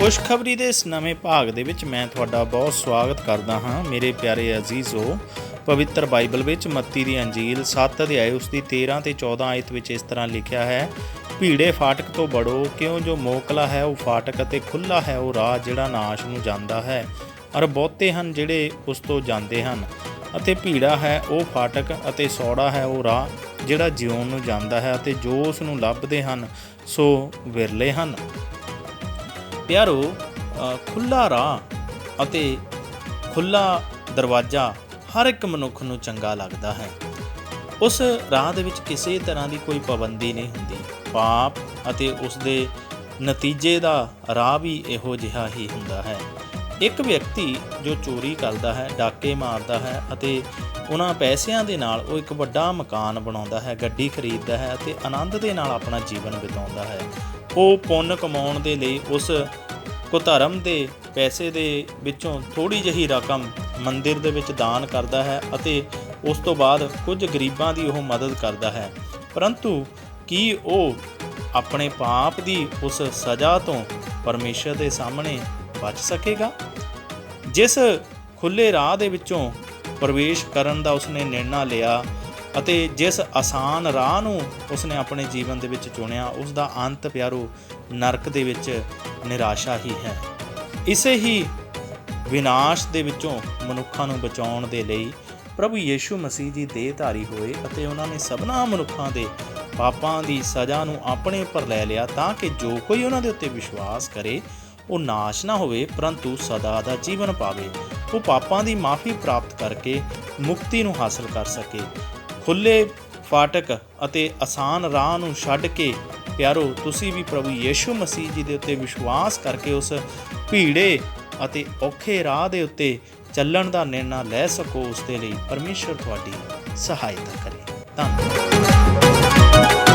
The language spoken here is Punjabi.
ਖੁਸ਼ਖਬਰੀ ਦੇ ਇਸ ਨਵੇਂ ਭਾਗ ਦੇ ਵਿੱਚ ਮੈਂ ਤੁਹਾਡਾ ਬਹੁਤ ਸਵਾਗਤ ਕਰਦਾ ਹਾਂ ਮੇਰੇ ਪਿਆਰੇ ਅਜ਼ੀਜ਼ੋ ਪਵਿੱਤਰ ਬਾਈਬਲ ਵਿੱਚ ਮੱਤੀ ਦੀ ਅੰਜੀਲ 7 ਅਧਿਆਏ ਉਸ ਦੀ 13 ਤੇ 14 ਆਇਤ ਵਿੱਚ ਇਸ ਤਰ੍ਹਾਂ ਲਿਖਿਆ ਹੈ, ਭੀੜੇ ਫਾਟਕ ਤੋਂ ਬੜੋ ਕਿਉਂ ਜੋ ਮੋਕਲਾ ਹੈ ਉਹ ਫਾਟਕ ਅਤੇ ਖੁੱਲਾ ਹੈ, ਉਹ ਰਾਹ ਜਿਹੜਾ ਨਾਸ਼ ਨੂੰ ਜਾਂਦਾ ਹੈ। ਔਰ ਬਹੁਤੇ ਹਨ ਜਿਹੜੇ ਉਸ ਤੋਂ ਜਾਂਦੇ ਹਨ, ਅਤੇ ਭੀੜਾ ਹੈ ਉਹ ਫਾਟਕ ਅਤੇ ਸੌੜਾ ਹੈ ਉਹ ਰਾਹ ਜਿਹੜਾ ਜਿਉਣ ਨੂੰ ਜਾਂਦਾ ਹੈ ਅਤੇ ਜੋ ਉਸ ਨੂੰ ਲੱਭਦੇ ਹਨ, ਸੋ ਵਿਰਲੇ ਹਨ। ਪਿਆਰੋ ਖੁੱਲਾ ਰਾਹ ਅਤੇ ਖੁੱਲਾ ਦਰਵਾਜ਼ਾ ਹਰ ਇੱਕ ਮਨੁੱਖ ਨੂੰ ਚੰਗਾ ਲੱਗਦਾ ਹੈ। ਉਸ ਰਾਹ ਦੇ ਵਿੱਚ ਕਿਸੇ ਤਰ੍ਹਾਂ ਦੀ ਕੋਈ ਪਾਬੰਦੀ ਨਹੀਂ ਹੁੰਦੀ। ਪਾਪ ਅਤੇ ਉਸ ਦੇ ਨਤੀਜੇ ਦਾ ਰਾਹ ਵੀ ਇਹੋ ਜਿਹਾ ਹੀ ਹੁੰਦਾ ਹੈ। ਇੱਕ ਵਿਅਕਤੀ ਜੋ ਚੋਰੀ ਕਰਦਾ ਹੈ, ਡਾਕੇ ਮਾਰਦਾ ਹੈ ਅਤੇ ਉਹਨਾਂ ਪੈਸਿਆਂ ਦੇ ਨਾਲ ਉਹ ਇੱਕ ਵੱਡਾ ਮਕਾਨ ਬਣਾਉਂਦਾ ਹੈ, ਗੱਡੀ ਖਰੀਦਦਾ ਹੈ ਅਤੇ ਆਨੰਦ ਦੇ ਨਾਲ ਆਪਣਾ ਜੀਵਨ ਬਿਤਾਉਂਦਾ ਹੈ। ਉਹ ਪੁੰਨ ਕਮਾਉਣ ਦੇ ਲਈ ਉਸ ਕੁਧਰਮ ਦੇ ਪੈਸੇ ਦੇ ਵਿੱਚੋਂ ਥੋੜੀ ਜਿਹੀ ਰਕਮ ਮੰਦਿਰ ਦੇ ਵਿੱਚ ਦਾਨ ਕਰਦਾ ਹੈ ਅਤੇ ਉਸ ਤੋਂ ਬਾਅਦ ਕੁਝ ਗਰੀਬਾਂ ਦੀ ਉਹ ਮਦਦ ਕਰਦਾ ਹੈ। ਪਰੰਤੂ ਕੀ ਉਹ ਆਪਣੇ ਪਾਪ ਦੀ ਉਸ ਸਜ਼ਾ ਤੋਂ ਪਰਮੇਸ਼ਰ ਦੇ ਸਾਹਮਣੇ ਬਚ ਸਕੇਗਾ? ਜਿਸ ਖੁੱਲੇ ਰਾਹ ਦੇ ਵਿੱਚੋਂ ਪ੍ਰਵੇਸ਼ ਕਰਨ ਦਾ ਉਸਨੇ ਨਿਰਣਾ ਲਿਆ ਅਤੇ ਜਿਸ ਆਸਾਨ ਰਾਹ ਨੂੰ ਉਸਨੇ ਆਪਣੇ ਜੀਵਨ ਦੇ ਵਿੱਚ ਚੁਣਿਆ ਉਸ ਦਾ ਅੰਤ ਪਿਆਰੋ ਨਰਕ ਦੇ ਵਿੱਚ ਨਿਰਾਸ਼ਾ ਹੀ ਹੈ। ਇਸੇ ਹੀ ਵਿਨਾਸ਼ ਦੇ ਵਿੱਚੋਂ ਮਨੁੱਖਾਂ ਨੂੰ ਬਚਾਉਣ ਦੇ ਲਈ ਪ੍ਰਭੂ ਯੀਸ਼ੂ ਮਸੀਹ ਜੀ ਦੇਹਧਾਰੀ ਹੋਏ ਅਤੇ ਉਹਨਾਂ ਨੇ ਸਭਨਾ ਮਨੁੱਖਾਂ ਦੇ ਪਾਪਾਂ ਦੀ ਸਜ਼ਾ ਨੂੰ ਆਪਣੇ ਉੱਪਰ ਲੈ ਲਿਆ ਤਾਂ ਕਿ ਜੋ ਕੋਈ ਉਹਨਾਂ ਦੇ ਉੱਤੇ ਵਿਸ਼ਵਾਸ ਕਰੇ, ਉਹ ਨਾਸ਼ ਨਾ ਹੋਵੇ, ਪਰੰਤੂ ਸਦਾ ਦਾ ਜੀਵਨ ਪਾਵੇ। ਉਹ ਪਾਪਾਂ ਦੀ ਮਾਫੀ ਪ੍ਰਾਪਤ ਕਰਕੇ ਮੁਕਤੀ ਨੂੰ ਹਾਸਲ ਕਰ ਸਕੇ। ਖੁੱਲੇ ਫਾਟਕ ਅਤੇ ਆਸਾਨ ਰਾਹ ਨੂੰ ਛੱਡ ਕੇ, ਪਿਆਰੋ, ਤੁਸੀਂ ਵੀ ਪ੍ਰਭੂ ਯੀਸ਼ੂ ਮਸੀਹ ਜੀ ਦੇ ਉੱਤੇ ਵਿਸ਼ਵਾਸ ਕਰਕੇ ਉਸ ਭੀੜੇ ਅਤੇ ਔਖੇ ਰਾਹ ਦੇ ਉੱਤੇ ਚੱਲਣ ਦਾ ਨਿਰਣਾ ਲੈ ਸਕੋ ਉਸ ਦੇ ਲਈ ਪਰਮੇਸ਼ਰ ਤੁਹਾਡੀ ਸਹਾਇਤਾ ਕਰੇ। ਧੰਨਵਾਦ।